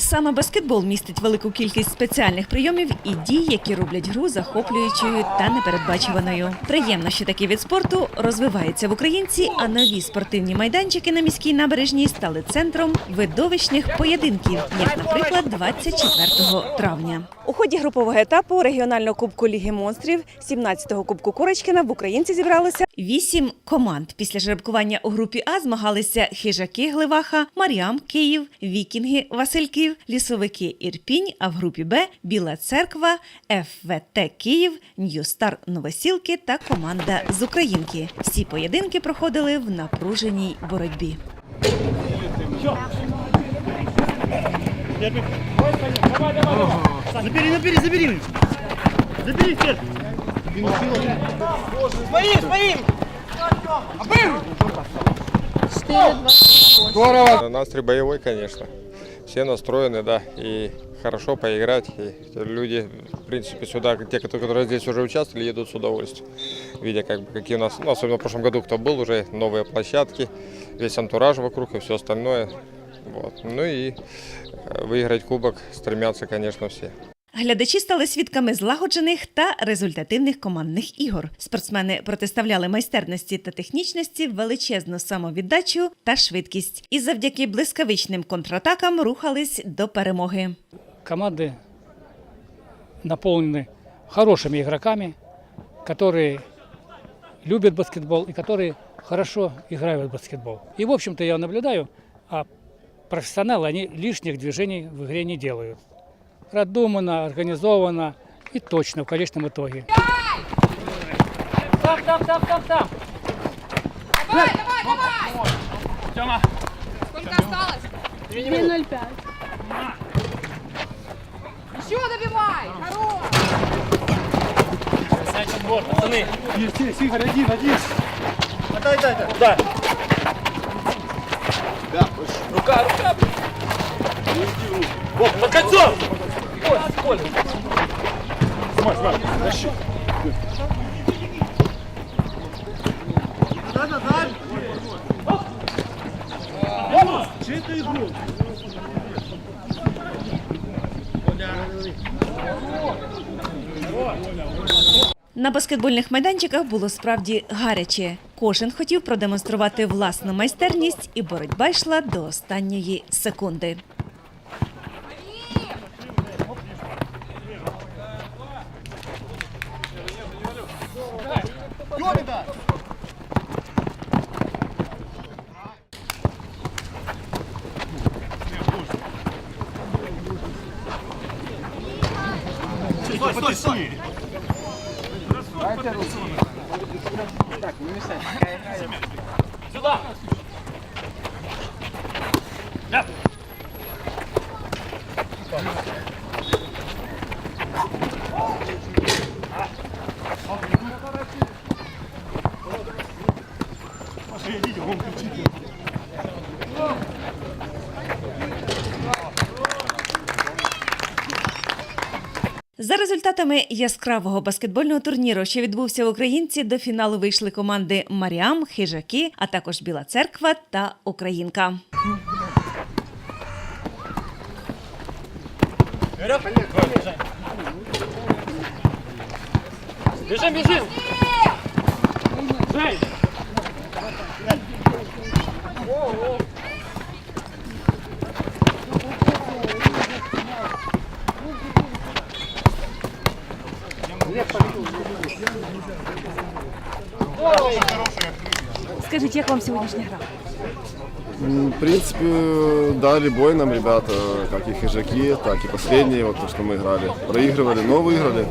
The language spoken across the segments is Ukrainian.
Саме баскетбол містить велику кількість спеціальних прийомів і дій, які роблять гру захоплюючою та непередбачуваною. Приємно, що такий від спорту розвивається в українці, а нові спортивні майданчики на міській набережній стали центром видовищних поєдинків, як, наприклад, 24 травня. У ході групового етапу регіонального кубку Ліги монстрів 17-го кубку Курочкіна в українці зібралося вісім команд. Після жеребкування у групі А змагалися хижаки Гливаха, Маріам Київ, Вікінги Васильків, лісовики Ірпінь. А в групі Б Біла Церква, ФВТ Київ, Ньюстар Новосілки та команда з Українки. Всі поєдинки проходили в напруженій боротьбі. Забери, забери, забери. Забери всех. Своим, своим. Здорово! Настрой боевой, конечно Все настроены, да, и хорошо поиграть. И люди, в принципе, сюда, те, которые которые здесь уже участвовали, едут с удовольствием. Видя, как бы, какие у нас, ну, особенно в прошлом году, кто был, уже новые площадки, весь антураж вокруг и все остальное. Вот. Ну и э, выиграть кубок стремятся, конечно, все. Глядачі стали свідками злагоджених та результативних командних ігор. Спортсмени протиставляли майстерності та технічності, величезну самовіддачу та швидкість, і завдяки блискавичним контратакам рухались до перемоги. команды наполнены хорошими игроками, которые любят баскетбол и которые хорошо играют в баскетбол. И, в общем-то, я наблюдаю, а профессионалы, они лишних движений в игре не делают. Продуманно, организованно и точно в конечном итоге. Там, там, там, там, там. Давай, давай, давай! Сколько осталось? 2.05. Еще добивай! Хорош! Отдай, дай, дай. Да. Вот, под кольцо! Снимай, снимай, тащи. Ты игру? На баскетбольних майданчиках було справді гаряче. Кожен хотів продемонструвати власну майстерність, і боротьба йшла до останньої секунди. Стой, стой, стой! Сюда! Да. Маша, идите, вон кричите. За результатами яскравого баскетбольного турніру, що відбувся в Українці, до фіналу вийшли команди Маріам, Хижаки, а також Біла Церква та Українка. Бежим, бежим! Жень! Скажіть, як вам сьогоднішня гра? В принципе, дали бой нам ребята, как и хижаки, так и последние, вот то, что мы играли. Проигрывали, но выиграли.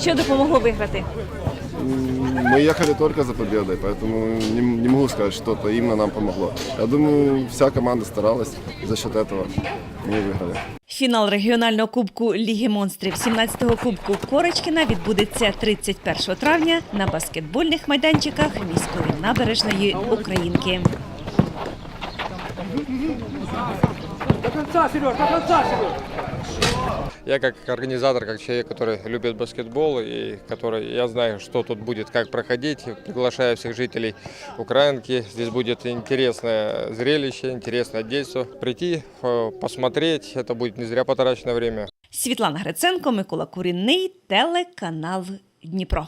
Що допомогло виграти? М, Мы ехали только за победой, поэтому не, не могу сказать, что это именно нам помогло. Я думаю, вся команда старалась, и за счет этого мы выиграли. Фінал регіонального кубку Ліги монстрів 17-го кубку Корочкіна відбудеться 31 травня на баскетбольних майданчиках міської набережної Українки. До конца, Сереж, до конца, Сереж. Я как организатор, как человек, который любит баскетбол и который, я знаю, что тут будет, как проходить, приглашаю всех жителей Украинки. Здесь будет интересное зрелище, интересное действие. Прийти, э, посмотреть, это будет не зря потраченное время. Світлана Гриценко, Микола Курінний, телеканал Дніпро.